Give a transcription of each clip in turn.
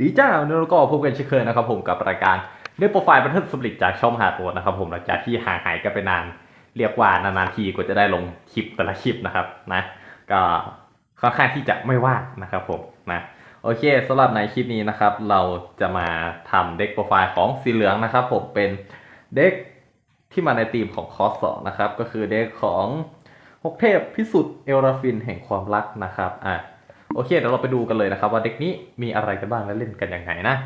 ดีจ้าวันนี้เราก็พบกันเช่นเคยนะครับผมกับรายการเรื่องโปรไฟล์บันทึกสปริตจากช่องหาตัวนะครับผมหลังจากที่ห่างหายกันไปนาน เรียกว่านานๆทีกว่าจะได้ลงคลิปแต่ละคลิปนะครับนะก็ค่อนข้างที่จะไม่ว่างนะครับผมนะโอเคสำหรับในคลิปนี้นะครับ เราจะมาทำเด็กโปรไฟล์ของสีเหลืองนะครับผมเป็นเด็กที่มาในทีมของคอร์สสองนะครับก็คือเด็กของหกเทพพิสุทธิ์เอลราฟินแห่งความรักนะครับอะ โอเคเดี๋ยวเราไปดูกันเลยนะครับ ว่าเด็กนี้มีอะไรกันบ้างและเล่นกันยังไงนะ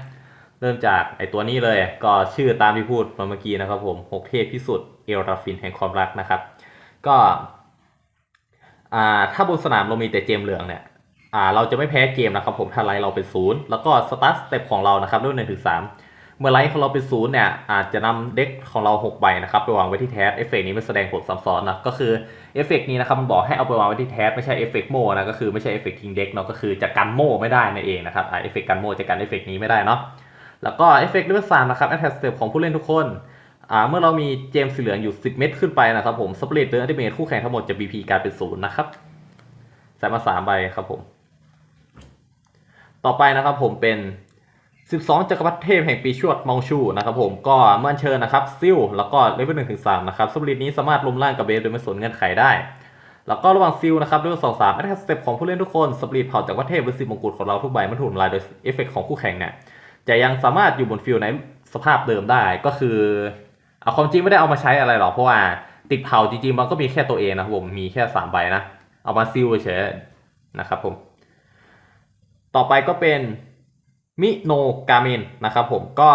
เริ่มจากไอตัวนี้เลยก็ชื่อตามที่พูดมาเมื่อกี้นะครับผมหกเทพพิสุทธิ์เอลราฟินแห่งความรักนะครับ ก็อ่าถ้าบนสนามเรามีแต่เจมเหลืองเนี่ยอ่าเราจะไม่แพ้เกมนะครับผมถ้าไลเราเป็นศูนย์แล้วก็สตาร์สเต็ปของเรานะครับด้วยหนึ่งถึงสาม เมื่อไลท์ของเราเป็นศูนย์เนี่ยอาจจะนำเด็กของเราหกใบนะครับไปวางไว้ที่แท็บเอฟเฟกนี้ไม่แสดงผลซ้ำซ้อนนะก็คือเอฟเฟกนี้นะครับมันบอกให้เอาไปวางไว้ที่แท็บไม่ใช่เอฟเฟกโมนะก็คือไม่ใช่เอฟเฟกทิ้งเด็กเนาะก็คือจะกันโมไม่ได้นั่นเองนะครับอ่าเอฟเฟกกันโมจะกันเอฟเฟกนี้ไม่ได้เนาะแล้วก็เอฟเฟกต์เลเวลสามนะครับแอทแทสเตปของผู้เล่นทุกคนอ่าเมื่อเรามีเจมส์สีเหลืองอยู่ 10 เม็ดขึ้นไปนะครับผมสเปริตเดอร์อัติเมทคู่แข่งทั้งหมดจะ BP กลายเป็นศูนย์นะครับใส่มาสามใบครับผม ต่อไปนะครับผมเป็น 12จักรพรรดิเทพแห่งปีชวดมองชูนะครับผมก็เมื่อเชิญนะครับซิลแล้วก็เลเวลหนึ่งถึงสามนะครับสปริตนี้สามารถรวมร่างกับเบฟโดยไม่สนเงื่อนไขได้ แล้วก็ระหว่างซิลนะครับเลเวลสองสามแอทสเต็ปของผู้เล่นทุกคนสปริตเผ่าจากรพรรดิเทพหรือสิบมงกุฎของเราทุกใบมันถูกทำลายโดยเอฟเฟกต์ของคู่แข่งเนี่ยจะยังสามารถอยู่บนฟิลในสภาพเดิมได้ก็คือเอาความจริงไม่ได้เอามาใช้อะไรหรอกเพราะว่าติดเผาจริงๆมันก็มีแค่ตัวเองนะครับผมมีแค่สามใบนะเอามาซิลเฉยนะครับผมต่อไปก็เป็น มิโนกาเมนนะครับผมก็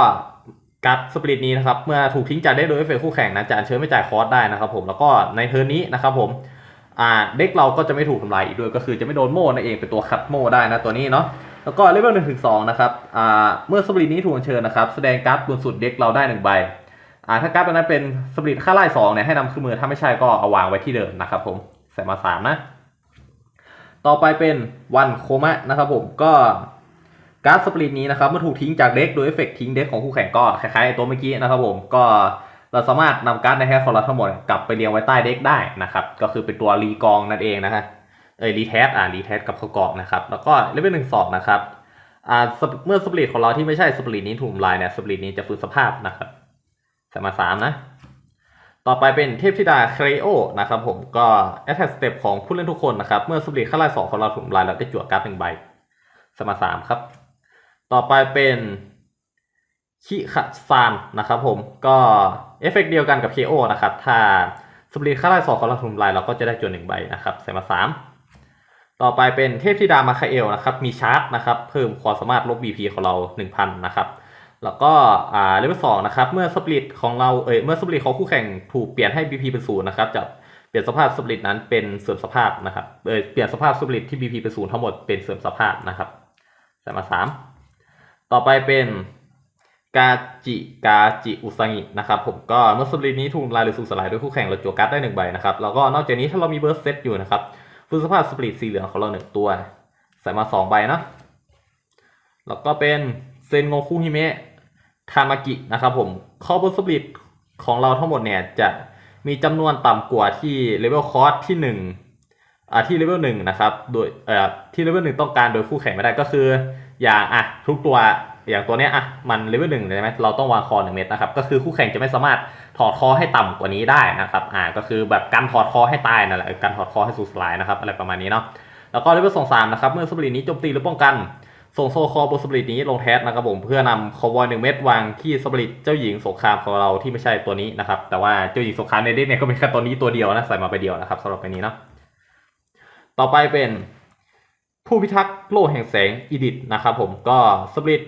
การ์ดสปริตนี้นะครับเมื่อถูกทิ้งจากได้โดยเอฟเฟกคู่แข่งนะจะเชิญไม่จ่ายคอร์สได้นะครับผมแล้วก็ในเทอร์นี้นะครับผมอ่าเด็กเราก็จะไม่ถูกทำลายอีกด้วยก็คือจะไม่โดนโม่นั่นเองเป็นตัวคัดโม่ได้นะตัวนี้เนาะแล้วก็เลเวลหนึ่งถึงสองนะครับอ่าเมื่อสปริตนี้ถูกเชิญนะครับแสดงการ์ดบนสุดเด็กเราได้หนึ่งใบอ่าถ้าการ์ดตัวนั้นเป็นสปริตค่าไล่สองเนี่ยให้นำขึ้นมือถ้าไม่ใช่ก็เอาวางไว้ที่เดิมนะครับผมใส่มาสามนะ ต่อไปเป็นวันโคมะนะครับผมก็ การ์ดสปริตนี้นะครับเมื่อถูกทิ้งจากเด็กโดยเอฟเฟกต์ทิ้งเด็กของคู่แข่งก็คล้ายๆไอ้ตัวเมื่อกี้นะครับผมก็เราสามารถนำการ์ดในแฮร์ของเราทั้งหมดกลับไปเรียงไว้ใต้เด็กได้นะครับก็คือเป็นตัวรีกองนั่นเองนะฮะเออรีแทสอ่ารีแทสกับเข้ากองนะครับแล้วก็เลเวลหนึ่งสองนะครับอ่าเมื่อสปริตของเราที่ไม่ใช่สปริตนี้ถูกลายเนี่ยสปริตนี้จะฟื้นสภาพนะครับสมาสามนะต่อไปเป็นเทพธิดาเครโอนะครับผมก็ attack step ของผู้เล่นทุกคนนะครับเมื่อสปริตข้าไล่สองของเราถูกลายเราได้จั่วการ์ดหนึ่งใบสมาสามครับ ต่อไปเป็นคิคาซานนะครับผมก็เอฟเฟกเดียวกันกับเคโอนะครับ ถ้าสปริตข้าไล่สองของเราถูกทำลายเราก็จะได้จั่วหนึ่งใบนะครับใส่มาสามต่อไปเป็นเทพธิดามาคาเอลนะครับมีชาร์จนะครับเพิ่มความสามารถลบ BP ของเรา1,000นะครับแล้วก็อ่าเลเวลสองนะครับเมื่อสปริตของเราเอ้ยเมื่อสปริตของคู่แข่งถูกเปลี่ยนให้ BP เป็นศูนย์นะครับจะเปลี่ยนสภาพสปริตนั้นเป็นเสื่อมสภาพนะครับเอยเปลี่ยนสภาพสปริตที่ BP เป็นศูนย์ทั้งหมดเป็นเสื่อมสภาพนะครับใส่มาสาม ต่อไปเป็นกาจิกาจิอุซังินะครับผมก็เมื่อสปรินี้ถูกลายหรือสูญสลายด้วยคู่แข่งเราจั่วการ์ดได้หนึ่งใบนะครับแล้วก็นอกจากนี้ถ้าเรามีเบิร์สเซตอยู่นะครับฟื้นสภาพสปริตสีเหลืองของเราหนึ่งตัว ใส่มาสองใบเนาะแล้วก็เป็นเซนโงคุฮิเมะทามากินะครับผมคอร์บสปริตของเราทั้งหมดเนี่ยจะมีจำนวนต่ำกว่าที่เลเวลคอร์สที่หนึ่งอ่าที่เลเวลหนึ่งนะครับโดยเอ่อที่เลเวลหนึ่งต้องการโดยคู่แข่งไม่ได้ก็คือ อย่างอะทุกตัวอย่างตัวเนี้ยอะมันเลเวลหนึ่งใช่ไหมเราต้องวางคอหนึ่งเม็ดนะครับ ก็คือคู่แข่งจะไม่สามารถถอดคอให้ต่ำกว่านี้ได้นะครับอ่าก็คือแบบการถอดคอให้ตายนั่นแหละการถอดคอให้สูญสลายนะครับอะไรประมาณนี้เนาะแล้วก็เลเวลสองสามนะครับเมื่อสปริตนี้โจมตีหรือป้องกันส่งโซคอบนสปริตนี้ลงแทสนะครับผมเพื่อนำคอวอยหนึ่งเม็ดวางที่สปริตเจ้าหญิงสงครามของเราที่ไม่ใช่ตัวนี้นะครับแต่ว่าเจ้าหญิงสงครามในเด็กเนี่ยก็เป็นแค่ตัวนี้ตัวเดียวนะใส่มาไปเดียวนะครับสำหรับไปนี้เนาะต่อไปเป็น ผู้พิทักษ์โลกแห่งแสงอีดิทนะครับผมก็สปริต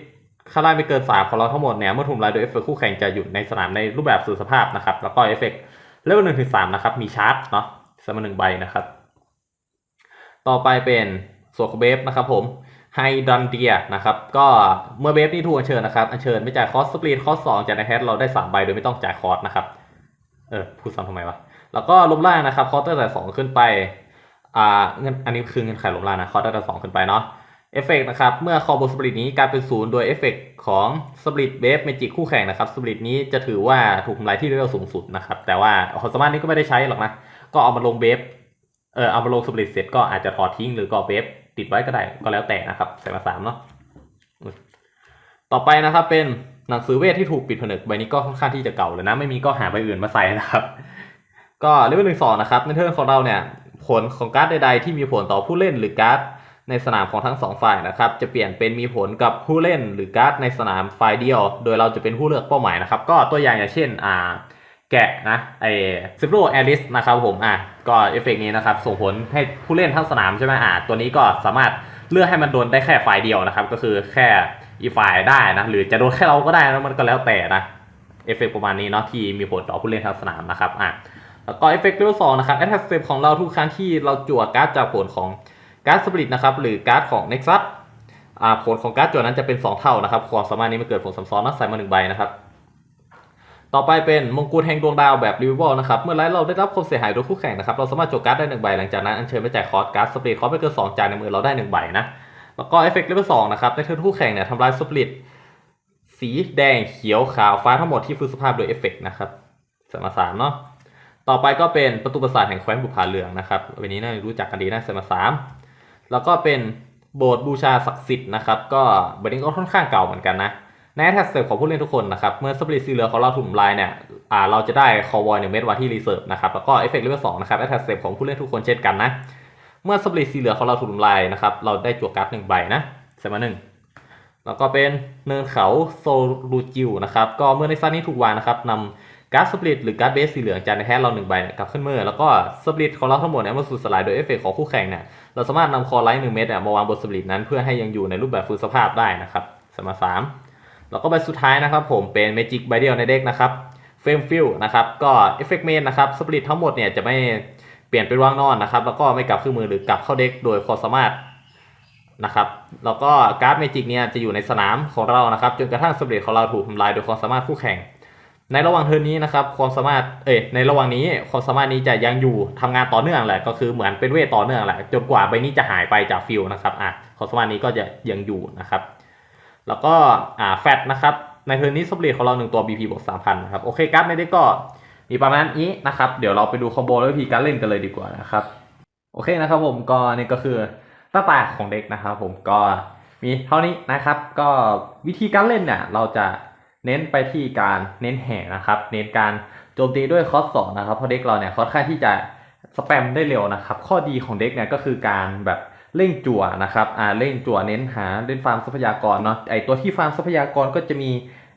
ค่าไล่ไม่เกินสามของเราทั้งหมดเนี่ยเมื่อถูกลายโดยเอฟเฟกต์คู่แข่งจะอยู่ในสนามในรูปแบบสื่อสภาพนะครับ แล้วก็เอฟเฟกต์เลเวลหนึ่งถึงสามนะครับ มีชาร์จเนาะสมหนึ่งใบนะครับ ต่อไปเป็นส่วนของเบฟนะครับผมไฮดันเดียนะครับก็เมื่อเบฟนี่ถูกอัญเชิญนะครับอัญเชิญไม่จ่ายคอสสปรีนคอสสองจากในแฮทเราได้สามใบโดยไม่ต้องจ่ายคอสนะครับเออพูดซ้ำทำไมวะแล้วก็ลมล่างนะครับคอสตั้งแต่สองขึ้นไป อ่าเงินอันนี้คือเงินไขลมล่านะคอสตั้งแต่สองขึ้นไปเนาะเอฟเฟกนะครับ เมื่อคอบนสปริตนี้กลายเป็นศูนย์โดยเอฟเฟกของสปริตเบฟเมจิกคู่แข่งนะครับสปริตนี้จะถือว่าถูกทำลายที่เลเวลสูงสุดนะครับ แต่ว่าความสามารถนี้ก็ไม่ได้ใช้หรอกนะ ก็เอามาลงเบฟเออเอามาลงสปริตเสร็จก็อาจจะถอดทิ้งหรือก็เวฟติดไว้ก็ได้ก็แล้วแต่นะครับใส่มาสามเนาะต่อไปนะครับเป็นหนังสือเวทที่ถูกปิดผนึกใบนี้ก็ค่อนข้างที่จะเก่าแล้วนะ ไม่มีก็หาใบอื่นมาใส่นะครับ ก็เลเวลหนึ่งสองนะครับในเทิร์นของเราเนี่ย ผลของการ์ดใด ๆ ที่มีผลต่อผู้เล่นหรือการ์ดในสนามของทั้งสองฝ่ายนะครับ จะเปลี่ยนเป็นมีผลกับผู้เล่นหรือการ์ดในสนามฝ่ายเดียว โดยเราจะเป็นผู้เลือกเป้าหมายนะครับ ก็ตัวอย่างอย่างเช่นอ่าแกะนะไอซิฟโรแอลิสนะครับผมอะก็เอฟเฟกต์นี้นะครับส่งผลให้ผู้เล่นทั้งสนามใช่ไหมอะตัวนี้ก็สามารถเลือกให้มันโดนได้แค่ฝ่ายเดียวนะครับ ก็คือแค่อีฝ่ายได้นะหรือจะโดนแค่เราก็ได้นะมันก็แล้วแต่นะเอฟเฟกต์ประมาณนี้เนาะที่มีผลต่อผู้เล่นทั้งสนามนะครับอะ แล้วก็เอฟเฟกต์เลเวลสองนะครับแอตแทกเซฟของเราทุกครั้งที่เราจั่วการ์ดจากผลของการ์ดสปริตนะครับหรือการ์ดของเน็กซัสผลของการ์ดจั่วนั้นจะเป็น 2 เท่านะครับ ความสามารถนี้มันเกิดผลซ้ำซ้อนนะใส่มาหนึ่งใบนะครับ ต่อไปเป็นมงกุฎแห่งดวงดาวแบบรีวิวนะครับ เมื่อไรเราได้รับความเสียหายโดยคู่แข่งนะครับ เราสามารถโจกการ์ดได้หนึ่งใบหลังจากนั้นอัญเชิญไปจ่ายคอร์สการ์ดสปริตคอร์สไปเกินสองจ่ายในมือเราได้หนึ่งใบนะแล้วก็เอฟเฟกต์เลเวลสองนะครับในเทิร์นคู่แข่งเนี่ยทำลายสปริตสีแดงเขียวขาวฟ้าทั้งหมดที่ฟื้นสภาพโดยเอฟเฟกต์นะครับสมาสามเนาะ ต่อไปก็เป็นประตูปราสาทแห่งแคว้นบุพาเหลืองนะครับวันนี้น่าจะรู้จักกันดีนะสมาสามแล้วก็เป็นโบสถ์บูชาศักดิ์สิทธิ์นะครับ ก็บันนี้ก็ค่อนข้างเก่าเหมือนกันนะในแท็กเซฟของผู้เล่นทุกคนนะครับ เมื่อสปริตสีเหลืองของเราถูกทำลายเนี่ยอ่าเราจะได้คอวอยหนึ่งเม็ดว้ที่รีเซิร์ฟนะครับ แล้วก็เอฟเฟกต์เลเวลสองนะครับแท็กเซฟของผู้เล่นทุกคนเช่นกันนะ เมื่อสปริตสีเหลืองของเราถูกทำลายนะครับ เราได้จั่วการ์ดหนึ่งใบนะเซมาหนึ่งแล้วก็เป็นเนินเขาโซลูจิวนะครับ ก็เมื่อในซันนี้ถูกวางนะครับนำ การ์ดสปริตหรือการ์ดเบสสีเหลืองจากในแฮนด์เราหนึ่งใบเนี่ยกลับขึ้นมือแล้วก็สปริตของเราทั้งหมดเนี่ยมื่อสูญสลายโดยเอฟเฟกต์ของคู่แข่งเนี่ยเราสามารถนำคอไลท์หนึ่งเม็ดเนี่ยมาวางบนสปริตนั้นเพื่อให้ยังอยู่ในรูปแบบฟื้นสภาพได้นะครับสมาสามแล้วก็ใบสุดท้ายนะครับผมเป็นเมจิกใบเดียวในเด็กนะครับเฟรมฟิลนะครับก็เอฟเฟกต์เมนนะครับสปริตทั้งหมดเนี่ยจะไม่เปลี่ยนเป็นว่างนอนนะครับแล้วก็ไม่กลับขึ้นมือหรือกลับเข้าเด็กโดยความสามารถนะครับแล้วก็การ์ดเมจิกเนี่ยจะอยู่ในสนามของเรานะครับจนกระทั่งสปริตของเราถูกทำลายโดยความสามารถคู่แข่ง ในระหว่างเทิร์นนี้นะครับความสามารถเอ้ยในระหว่างนี้ความสามารถนี้จะยังอยู่ทำงานต่อเนื่องแหละก็คือเหมือนเป็นเวทต่อเนื่องแหละจนกว่าใบนี้จะหายไปจากฟิลนะครับอะความสามารถนี้ก็จะยังอยู่นะครับ แล้วก็อ่าแฟตนะครับในเทิร์นนี้สปริตของเราหนึ่งตัว BP บวกสามพันนะครับโอเคการ์ดในเด็กก็มีประมาณนี้นะครับ เดี๋ยวเราไปดูคอมโบและวิธีการเล่นกันเลยดีกว่านะครับโอเคนะครับผมก็นี่ก็คือหน้าตาของเด็กนะครับ ผมก็มีเท่านี้นะครับ ก็วิธีการเล่นเนี่ยเราจะ เน้นไปที่การเน้นแห่นะครับ เน้นการโจมตีด้วยคอสสองนะครับเพราะเด็กเราเนี่ยค่อนข้างที่จะสแปมได้เร็วนะครับ ข้อดีของเด็กเนี่ยก็คือการแบบเร่งจั่วนะครับอ่าเร่งจั่วเน้นหาเล่นฟาร์มทรัพยากรเนาะไอตัวที่ฟาร์มทรัพยากรก็จะมี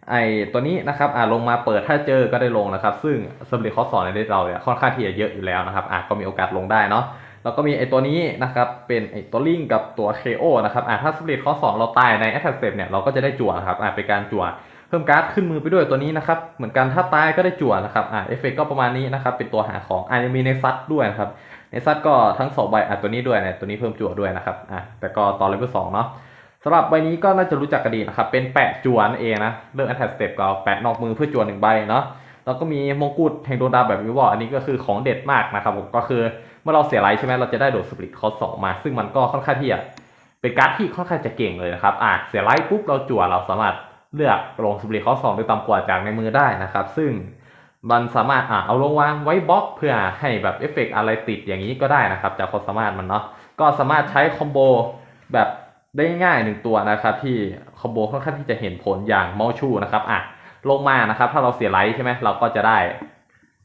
ไอตัวนี้นะครับอ่าลงมาเปิดถ้าเจอก็ได้ลงนะครับ ซึ่งสำเร็จข้อสสอนในเด็กเราเนี่ยค่อนข้างที่จะเยอะอยู่แล้วนะครับอ่าก็มีโอกาสลงได้เนาะแล้วก็มีไอตัวนี้นะครับเป็นไอตัวลิงกับตัว KO นะครับอ่าถ้าสำเร็จข้อ2เราตายใน Attack Step เนี่ยเราก็จะได้จั่วนะครับอ่าเป็นการจั่ว เพิ่มการ์ดขึ้นมือไปด้วยตัวนี้นะครับ เหมือนกันถ้าตายก็ได้จั่วนะครับ อ่าเอฟเฟกก็ประมาณนี้นะครับ เป็นตัวหาของอ่ายังมีในซัดด้วยนะครับ ในซัดก็ทั้งสองใบอ่าตัวนี้ด้วยเนี่ยตัวนี้เพิ่มจั่วด้วยนะครับ อ่าแต่ก็ตอนเลเวลสองเนาะสำหรับใบนี้ก็น่าจะรู้จักกันดีนะครับ เป็นแปะจั่วนั่นเองนะ เรื่อง Attack Step ก็แปะนอกมือเพื่อจั่วหนึ่งใบเนาะ แล้วก็มีมงกุฎแห่งดวงดาวแบบวิวอร์อันนี้ก็คือของเด็ดมากนะครับผม ก็คือเมื่อเราเสียไลท์ใช่ไหมเราจะได้โดดสปริตคอสสองมา ซึ่งมันก็ค่อนข้างที่จะเป็นการ์ดที่ค่อนข้างจะเก่งเลยนะครับ อะเสียไลท์ปุ๊บเราจั่วเราสามารถ เลือกลงสปริตคอสสองโดยต่ำกว่าจากในมือได้นะครับ ซึ่งมันสามารถอะเอาลงวางไว้บล็อกเพื่อให้แบบเอฟเฟกต์อะไรติดอย่างนี้ก็ได้นะครับ จากความสามารถมันเนาะก็สามารถใช้คอมโบแบบได้ง่ายหนึ่งตัวนะครับ ที่คอมโบค่อนข้างที่จะเห็นผลอย่างเมาชูนะครับอะลงมานะครับ ถ้าเราเสียไลท์ใช่ไหมเราก็จะได้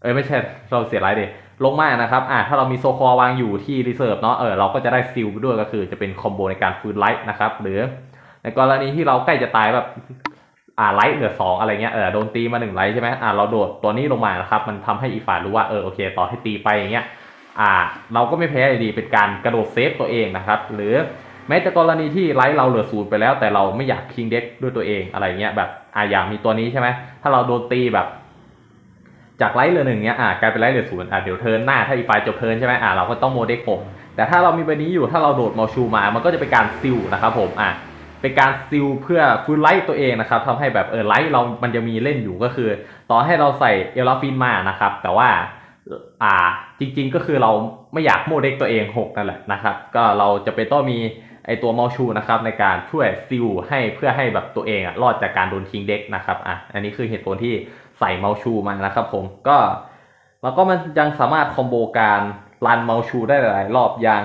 เอ้ยไม่ใช่เราเสียไลท์ดิลงมานะครับอ่าถ้าเรามีโซคอวางอยู่ที่รีเซิร์ฟเนาะเออเราก็จะได้ซิลไปด้วยก็คือจะเป็นคอมโบในการฟื้นไลท์นะครับหรือในกรณีที่เราใกล้จะตายแบบ อ่าไลท์เหลือสองอะไรเงี้ยเออโดนตีมาหนึ่งไลท์ใช่ไหมอ่าเราโดดตัวนี้ลงมานะครับ มันทำให้อีกฝ่ายรู้ว่าเออโอเค ต่อให้ตีไปอย่างเงี้ยอ่า เราก็ไม่แพ้อยู่ดีเป็นการกระโดดเซฟตัวเองนะครับ หรือแม้แต่กรณีที่ไลท์เราเหลือศูนย์ไปแล้ว แต่เราไม่อยากคิงเด็กด้วยตัวเองอะไรเงี้ยแบบอ่าอย่างมีตัวนี้ใช่ไหมถ้าเราโดนตีแบบ จากไลท์เหลือหนึ่งเนี้ยอ่ากลายเป็นไลท์เหลือศูนย์อะเดี๋ยวเทิร์นหน้าถ้าอีกฝ่ายจบเทิร์นใช่ไหมอ่าเราก็ต้องโมเด็กผมแต่ถ้าเรามีใบนี้อยู่ถ้าเราโดดมาชูมา มันก็จะเป็นการซิลนะครับผมอะ เป็นการซิลเพื่อฟื้นไลท์ตัวเองนะครับทำให้แบบเออไลท์เรามันจะมีเล่นอยู่ก็คือ ต่อให้เราใส่เอลลาฟินมานะครับ แต่ว่าอ่าจริง ๆก็คือเราไม่อยากโมเด็กตัวเองหกนั่นแหละนะครับ ก็เราจะเป็นต้องมีไอตัวเมาชูนะครับในการช่วยซิลให้เพื่อให้แบบตัวเองอะรอดจากการโดนทิ้งเด็กนะครับอะอันนี้คือเหตุผลที่ใส่เมาชูมานะครับผมก็แล้วก็มันยังสามารถคอมโบการรันเมาชูได้หลายรอบอย่าง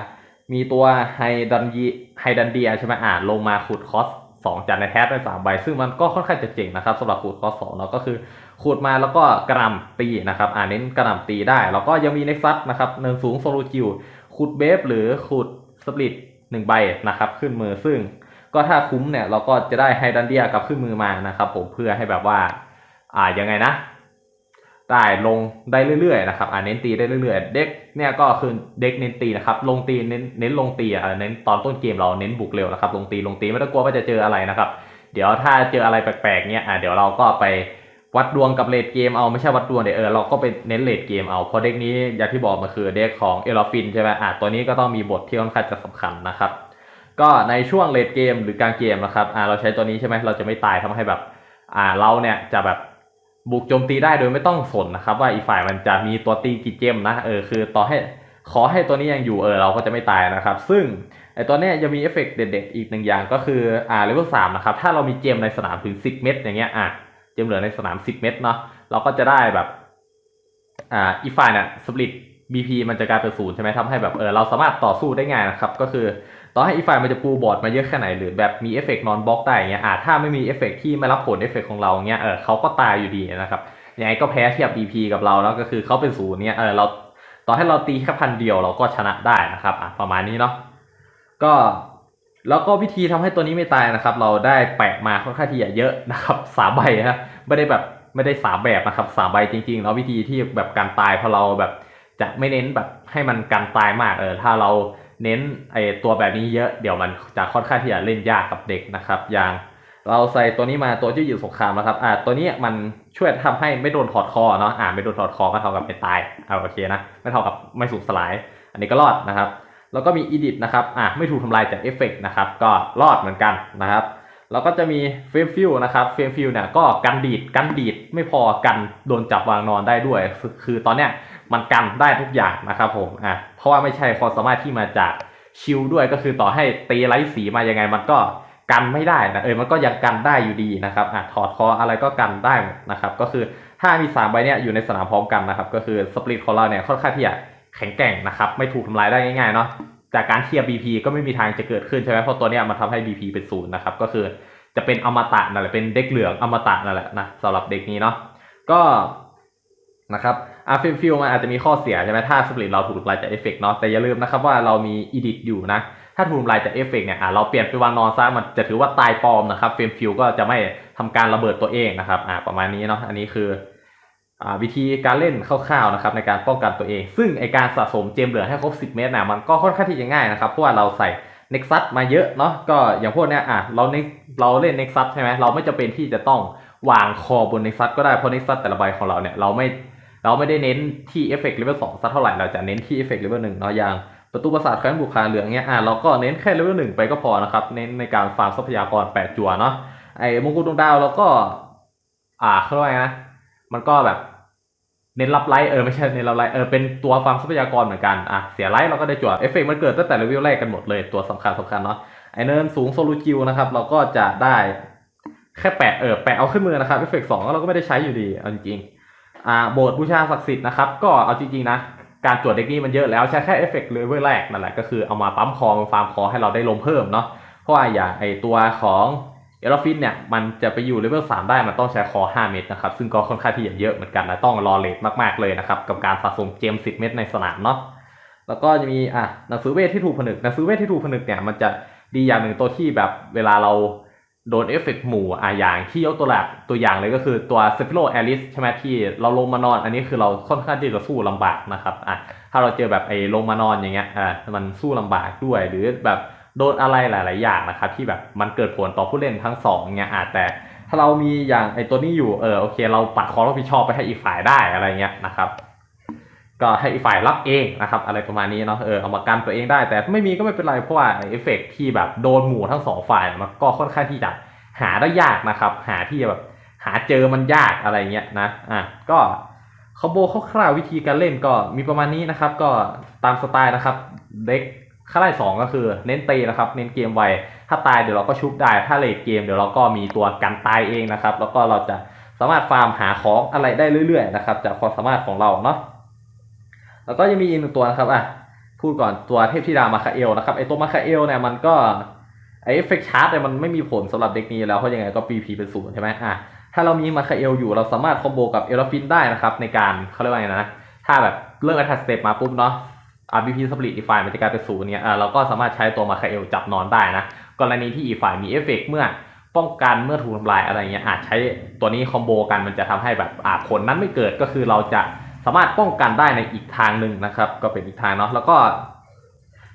มีตัวไฮดันยี ไฮดันเดียใช่ไหมอ่าลงมาขุดคอสสองจากในแท้ได้สามใบ ซึ่งมันก็ค่อนข้างจะเจ๋งนะครับสำหรับขูดข้อสสองเนาะก็คือขูดมาแล้วก็กระหนำตีนะครับอ่าเน้นกระหนำตีได้ แล้วก็ยังมีเน็กซัสนะครับเนินสูงโซโลจิวขูดเบฟหรือขูดสปริตหนึ่งใบนะครับขึ้นมือซึ่งก็ถ้าคุ้มเนี่ยเราก็จะได้ไฮดันเดียกับขึ้นมือมานะครับผมเพื่อให้แบบว่าอ่ายังไงนะ ได้ลงได้เรื่อยๆนะครับอ่าเน้นตีได้เรื่อยๆ เด็กเนี่ยก็คือเด็กเน้นตีนะครับ ลงตีเน้นเน้นลงตีอ่าเน้นตอนต้นเกมเราเน้นบุกเร็วนะครับ ลงตีลงตีไม่ต้องกลัวว่าจะเจออะไรนะครับ เดี๋ยวถ้าเจออะไรแปลกๆเนี่ยอ่าเดี๋ยวเราก็ไปวัดดวงกับเลดเกมเอาไม่ใช่วัดดวงเดี๋ยวเออเราก็ไปเน้นเลดเกมเอาเพราะเด็กนี้อย่างที่บอกมาคือเด็กของเอลฟินใช่ไหมอ่าตัวนี้ก็ต้องมีบทที่ค่อนข้างจะสำคัญนะครับ ก็ในช่วงเลดเกมหรือกลางเกมนะครับอ่าเราใช้ตัวนี้ใช่ไหมเราจะไม่ตายทำให้แบบอ่าเราเนี่ยจะแบบ บุกโจมตีได้โดยไม่ต้องสนนะครับ ว่าอีกฝ่ายมันจะมีตัวตีกี่เจมนะเออคือต่อให้ขอให้ตัวนี้ยังอยู่เออเราก็จะไม่ตายนะครับ ซึ่งไอตัวเนี้ยยังมีเอฟเฟกต์เด็ดๆอีกหนึ่งอย่างก็คืออ่าเลเวลสามนะครับถ้าเรามีเจมในสนามถึง10เม็ดอย่างเงี้ยอะเจมเหลือในสนาม10เม็ดเนาะเราก็จะได้แบบอ่าอีฝ่ายเนี่ยสปริต BP มันจะกลายเป็นศูนย์ใช่ไหมทำให้แบบเออเราสามารถต่อสู้ได้ง่ายนะครับ ก็คือ ต่อให้อีกฝ่ายมันจะปูบอร์ดมาเยอะแค่ไหนหรือแบบมีเอฟเฟกต์นอนบล็อกได้อย่างเงี้ยอ่าถ้าไม่มีเอฟเฟกต์ที่ไม่รับผลเอฟเฟกต์ของเราเงี้ยเออเขาก็ตายอยู่ดีนะครับยังไงก็แพ้เทียบ BP กับเราแล้วก็คือเขาเป็นศูนย์เนี่ยเออเราต่อให้เราตีแค่พันเดียวเราก็ชนะได้นะครับอะประมาณนี้เนาะก็แล้วก็วิธีทำให้ตัวนี้ไม่ตายนะครับ เราได้แปะมาค่อนข้างที่จะเยอะนะครับสามใบนะไม่ได้แบบไม่ได้สามแบบนะครับสามใบจริงๆแล้ววิธีที่แบบการตายเพราะเราแบบจะไม่เน้นแบบให้มันการตายมากเออถ้าเรา เน้นไอตัวแบบนี้เยอะเดี๋ยวมันจะค่อนข้างที่จะเล่นยากกับเด็กนะครับ อย่างเราใส่ตัวนี้มาตัวที่อยู่สงครามนะครับอ่าตัวนี้มันช่วยทำให้ไม่โดนถอดคอเนาะอ่าไม่โดนถอดคอก็เท่ากับไม่ตายเอาโอเคนะไม่เท่ากับไม่สูญสลาย อันนี้ก็รอดนะครับ แล้วก็มีอีดิทนะครับอ่าไม่ถูกทำลายจากเอฟเฟกนะครับก็รอดเหมือนกันนะครับแล้วก็จะมีเฟรมฟิลนะครับเฟรมฟิลเนี่ยก็กันดีดกันดีดไม่พอกันโดนจับวางนอนได้ด้วย คือตอนเนี้ย มันกันได้ทุกอย่างนะครับผมอะเพราะว่าไม่ใช่ความสามารถที่มาจากชิลด้วยก็คือต่อให้ตีไร้สีมายังไงมันก็กันไม่ได้นะเออมันก็ยังกันได้อยู่ดีนะครับอะถอดคออะไรก็กันได้นะครับ ก็คือถ้ามีสามใบเนี้ยอยู่ในสนามพร้อมกันนะครับ ก็คือสปริตของเราเนี่ยค่อนข้างที่จะแข็งแกร่งนะครับ ไม่ถูกทำลายได้ง่ายๆเนาะจากการเทียบ BP ก็ไม่มีทางจะเกิดขึ้นใช่ไหมเพราะตัวเนี้ยมันทำให้ BP เป็นศูนย์นะครับ ก็คือจะเป็นอมตะนั่นแหละเป็นเด็กเหลืองอมตะนั่นแหละนะสำหรับเด็กนี้เนาะก็นะครับ อาฟิลฟิลมันอาจจะมีข้อเสียใช่ไหมถ้าสปริตเราถูกทำลายจากเอฟเฟกเนาะแต่อย่าลืมนะครับว่าเรามีอีดิทอยู่นะ ถ้าถูกทำลายจากเอฟเฟกเนี่ยอะเราเปลี่ยนไปวางนอนซะมันจะถือว่าตายปลอมนะครับฟิลฟิลก็จะไม่ทำการระเบิดตัวเองนะครับอะประมาณนี้เนาะอันนี้คืออ่าวิธีการเล่นคร่าวๆนะครับในการป้องกันตัวเอง ซึ่งไอการสะสมเจมเหลืองให้ครบ 10 เมตรนะมันก็ค่อนข้างที่จะง่ายนะครับเพราะว่าเราใส่เน็กซัสมาเยอะเนาะก็อย่างพวกเนี้ยอะเราเน็กเราเล่นเน็กซัสใช่ไหมเราไม่จำเป็นที่จะต้องวางคอบนเน็กซัสก็ได้เพราะเน็กซัสแต่ละใบของเราเนี่ยเราไม่ เราไม่ได้เน้นที่เอฟเฟกต์เลเวลสองสักเท่าไหร่เราจะเน้นที่เอฟเฟกต์เลเวลหนึ่งเนาะอย่างประตูประสาทแคว้นบุคคาเหลืองเนี้ยอะเราก็เน้นแค่เลเวลหนึ่งไปก็พอนะครับ เน้นในการฟาร์มทรัพยากรแปดจั่วเนาะไอ้มงกุฎดวงดาวเราก็ อ่าเขาเรียกว่าไงนะ มันก็แบบเน้นรับไลท์เออไม่ใช่เน้นรับไลท์เออเป็นตัวฟาร์มทรัพยากรเหมือนกันอะเสียไลท์เราก็ได้จั่วเอฟเฟกต์มันเกิดตั้งแต่เลเวลแรกกันหมดเลยตัวสำคัญสำคัญเนาะไอเนินสูงโซลูจิวนะครับเราก็จะได้แค่แปะเออแปะเอาขึ้นมือนะครับเอฟเฟกต์สองเราก็ไม่ได้ใช้อยู่ดีเอาจริงๆ อ่าโบสถ์บูชาศักดิ์สิทธิ์นะครับ ก็เอาจริงๆนะ การตรวจเด็กนี้มันเยอะแล้วใช้แค่เอฟเฟกต์เลเวลแรกนั่นแหละก็คือเอามาปั๊มคอมาฟาร์มคอให้เราได้ลมเพิ่มเนาะเพราะว่าอย่างไอตัวของเอลฟินเนี่ยมันจะไปอยู่เลเวล3ได้มันต้องใช้คอ 5 เม็ดนะครับ ซึ่งก็ค่อนข้างที่จะเยอะเหมือนกันนะต้องรอเลทมากๆเลยนะครับ กับการสะสมเจม10เม็ดในสนามเนาะแล้วก็จะมีอะหนังสือเวทที่ถูกผนึกหนังสือเวทที่ถูกผนึกเนี่ยมันจะดีอย่างหนึ่งตัวที่แบบเวลาเรา โดนเอฟเฟกต์หมู่อะอย่างที่ยกตัวแบบตัวอย่างเลยก็คือตัวเซฟิโลแอลิสใช่ไหมที่เราลงมานอน อันนี้คือเราค่อนข้างที่จะสู้ลำบากนะครับอะถ้าเราเจอแบบไอ้ลงมานอนอย่างเงี้ยอะมันสู้ลำบากด้วยหรือแบบโดนอะไรหลาย ๆ อย่างนะครับที่แบบมันเกิดผลต่อผู้เล่นทั้งสองเงี้ยอะแต่ถ้าเรามีอย่างไอ้ตัวนี้อยู่เออโอเค เราปัดความรับผิดชอบไปให้อีกฝ่ายได้อะไรเงี้ยนะครับ ก็ให้อีฝ่ายรับเองนะครับอะไรประมาณนี้เนาะเออเอามากันตัวเองได้ แต่ไม่มีก็ไม่เป็นไรเพราะว่าเอฟเฟกที่แบบโดนหมู่ทั้งสองฝ่ายมันก็ค่อนข้างที่จะหาได้ยากนะครับ หาที่แบบหาเจอมันยากอะไรเงี้ยนะอะก็คอมโบคร่าวๆวิธีการเล่นก็มีประมาณนี้นะครับ ก็ตามสไตล์นะครับเด็กค่าไล่สองก็คือเน้นตีนะครับ เน้นเกมไวถ้าตายเดี๋ยวเราก็ชุบได้ ถ้าเลทเกมเดี๋ยวเราก็มีตัวกันตายเองนะครับ แล้วก็เราจะสามารถฟาร์มหาของอะไรได้เรื่อยๆนะครับจากความสามารถของเราเนาะ แล้วก็ยังมีอีกหนึ่งตัวนะครับอะพูดก่อนตัวเทพธิดามาคาเอลนะครับไอตัวมาคาเอลเนี่ยมันก็ไอเอฟเฟกชาร์จเนี่ยมันไม่มีผลสำหรับเด็กนี้แล้วเพราะยังไงก็ BP เป็นศูนย์ใช่ไหมอะถ้าเรามีมาคาเอลอยู่เราสามารถคอมโบกับเอลฟินได้นะครับในการเขาเรียกว่าไงนะถ้าแบบเลิกอัตสเตปมาปุ๊บเนาะ RBP สปริตอีกฝ่ายมันจะกลายเป็นศูนย์เนี่ยอะเราก็สามารถใช้ตัวมาคาเอลจับนอนได้นะกรณีที่อีฝ่ายมีเอฟเฟกเมื่อป้องกันเมื่อถูกทำลายอะไรเงี้ยอาจใช้ตัวนี้คอมโบกันมันจะทำให้แบบอ่าผลนั้นไม่เกิดก็คือเราจะ สามารถป้องกันได้ในอีกทางหนึ่งนะครับ ก็เป็นอีกทางเนาะแล้วก็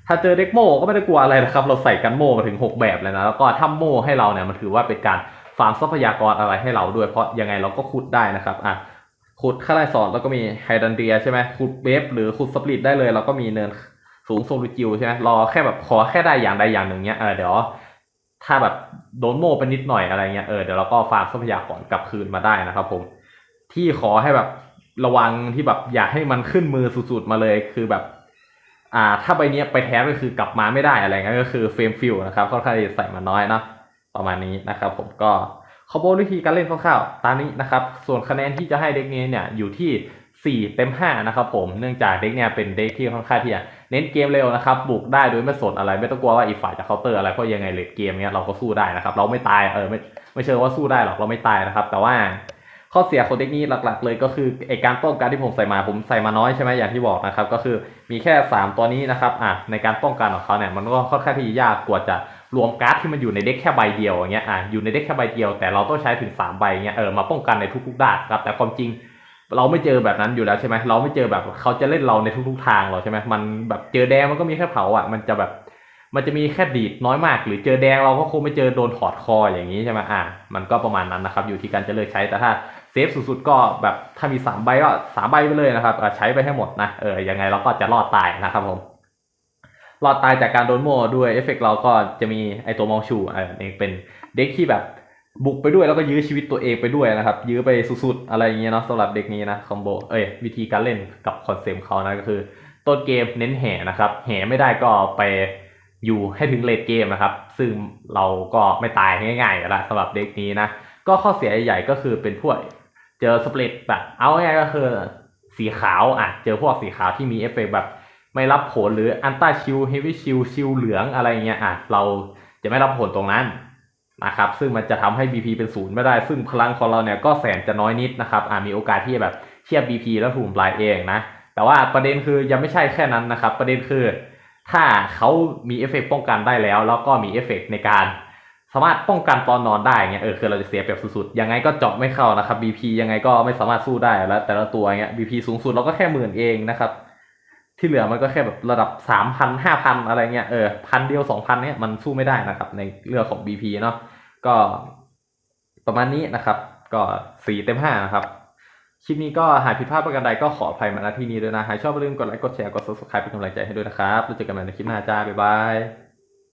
ถ้าเจอเด็กโม่ก็ไม่ได้กลัวอะไรนะครับ เราใส่กันโม่มาถึง 6 แบบเลยนะแล้วก็ถ้าโม่ให้เราเนี่ยมันถือว่าเป็นการฟาร์มทรัพยากรอะไรให้เราด้วยเพราะยังไงเราก็ขุดได้นะครับอะขุดข้าไรสอนแล้วก็มีไฮดันเดียใช่ไหมขุดเวฟหรือขุดสปริตได้เลยเราก็มีเนินสูงโซลูจิวใช่ไหมรอแค่แบบขอแค่ได้อย่างใดอย่างหนึ่งเนี้ยเออเดี๋ยวถ้าแบบโดนโม่ไปนิดหน่อยอะไรเงี้ยเออเดี๋ยวเราก็ฟาร์มทรัพยากรกลับคืนมาได้นะครับผมที่ขอให้แบบ ระวังที่แบบอยากให้มันขึ้นมือสุดๆมาเลยคือแบบ อ่า ถ้าใบเนี้ยไปแท้ก็คือกลับมาไม่ได้อะไรเงี้ยก็คือเฟรมฟิลนะครับค่อนข้างจะใส่มาน้อยเนาะประมาณนี้นะครับ ผมก็ขอบวิธีการเล่นคร่าวๆตามนี้นะครับ ส่วนคะแนนที่จะให้เด็กนี้เนี่ยอยู่ที่ 4 เต็ม 5 นะครับผม เนื่องจากเด็กเนี่ยเป็นเด็กที่ค่อนข้างที่จะเน้นเกมเร็วนะครับ บุกได้โดยไม่สนอะไร ไม่ต้องกลัวว่าอีกฝ่ายจะเคาน์เตอร์อะไร เพราะยังไงเลดเกมเนี้ยเราก็สู้ได้นะครับ เราไม่ตาย เออไม่ไม่เชิงว่าสู้ได้หรอก เราไม่ตายนะครับ แต่ว่า ข้อเสียของเด็กนี้หลัก ๆ เลยก็คือไอการป้องกันที่ผมใส่มาผมใส่มาน้อยใช่ไหมอย่างที่บอกนะครับก็คือมีแค่ 3 ตัวนี้นะครับอะในการป้องกันของเขาเนี่ยมันก็ค่อนข้างที่จะยากกว่าจะรวมการ์ดที่มันอยู่ในเด็กแค่ใบเดียวอย่างเงี้ยอะอยู่ในเด็กแค่ใบเดียว แต่เราต้องใช้ถึง 3 ใบเงี้ยเออมาป้องกันในทุกๆด้านครับแต่ความจริงเราไม่เจอแบบนั้นอยู่แล้วใช่ไหมเราไม่เจอแบบเขาจะเล่นเราในทุกๆทางหรอใช่ไหมมันแบบเจอแดงมันก็มีแค่เผาอะมันจะแบบมันจะมีแค่ดีดน้อยมาก หรือเจอแดงเราก็คงไม่เจอโดนถอดคออย่างนี้ใช่ไหมอะมันก็ประมาณนั้นนะครับอยู่ที่การจะเลือกใช้แต่ถ้า เซฟสุดๆก็แบบถ้ามีสามใบก็สามใบไปเลยนะครับใช้ไปให้หมดนะเออยังไงเราก็จะรอดตายนะครับผมรอดตายจากการโดนโม่ด้วยเอฟเฟกต์เราก็จะมีไอตัวมองชูเออนี่เป็นเด็กที่แบบบุกไปด้วยแล้วก็ยื้อชีวิตตัวเองไปด้วยนะครับ ยื้อไปสุดๆ อะไรอย่างเงี้ยเนาะสำหรับเด็กนี้นะคอมโบเอ้ยวิธีการเล่นกับคอนเซปต์เขานะก็คือ ต้นเกมเน้นแห่นะครับ แห่ไม่ได้ก็ไปอยู่ให้ถึงเลดเกมนะครับ ซึ่งเราก็ไม่ตายง่ายๆอยู่และสำหรับเด็กนี้นะ ก็ข้อเสียใหญ่ๆก็คือเป็นพวก เจอสเปรดแบบเอาง่ายก็คือสีขาวอะเจอพวกสีขาวที่มีเอฟเฟกต์แบบไม่รับผลหรืออันต้าชิลเฮฟวี่ชิลชิลเหลืองอะไรเงี้ยอะเราจะไม่รับผลตรงนั้นนะครับซึ่งมันจะทำให้ BP เป็นศูนย์ไม่ได้ ซึ่งพลังของเราเนี่ยก็แสนจะน้อยนิดนะครับอ่ามีโอกาสที่จะแบบเทียบ BP แล้วถูกทำลายเองนะแต่ว่าประเด็นคือยังไม่ใช่แค่นั้นนะครับ ประเด็นคือ ถ้าเขามีเอฟเฟกต์ป้องกันได้แล้ว แล้วก็มีเอฟเฟกต์ในการ สามารถป้องกันตอนนอนได้เงี้ยเออคือเราจะเสียเปรียบสุดๆยังไงก็เจาะไม่เข้านะครับ BP ยังไงก็ไม่สามารถสู้ได้แล้ว แต่ละตัวเงี้ย BP สูงสุดเราก็แค่หมื่นเองนะครับ ที่เหลือมันก็แค่แบบระดับสามพันห้าพันอะไรเงี้ยเออพันเดียวสองพันเนี้ยมันสู้ไม่ได้นะครับ ในเรื่องของ BP เนาะก็ประมาณนี้นะครับ ก็สี่เต็มห้านะครับคลิปนี้ก็หากผิดพลาดประการใดก็ขออภัยมาณที่นี้ด้วยนะ หากชอบอย่าลืมกดไลค์ กดแชร์ กด subscribe เป็นกำลังใจให้ด้วยนะครับ แล้วเจอกันใหม่ในคลิปหน้าจ้า บ๊ายบาย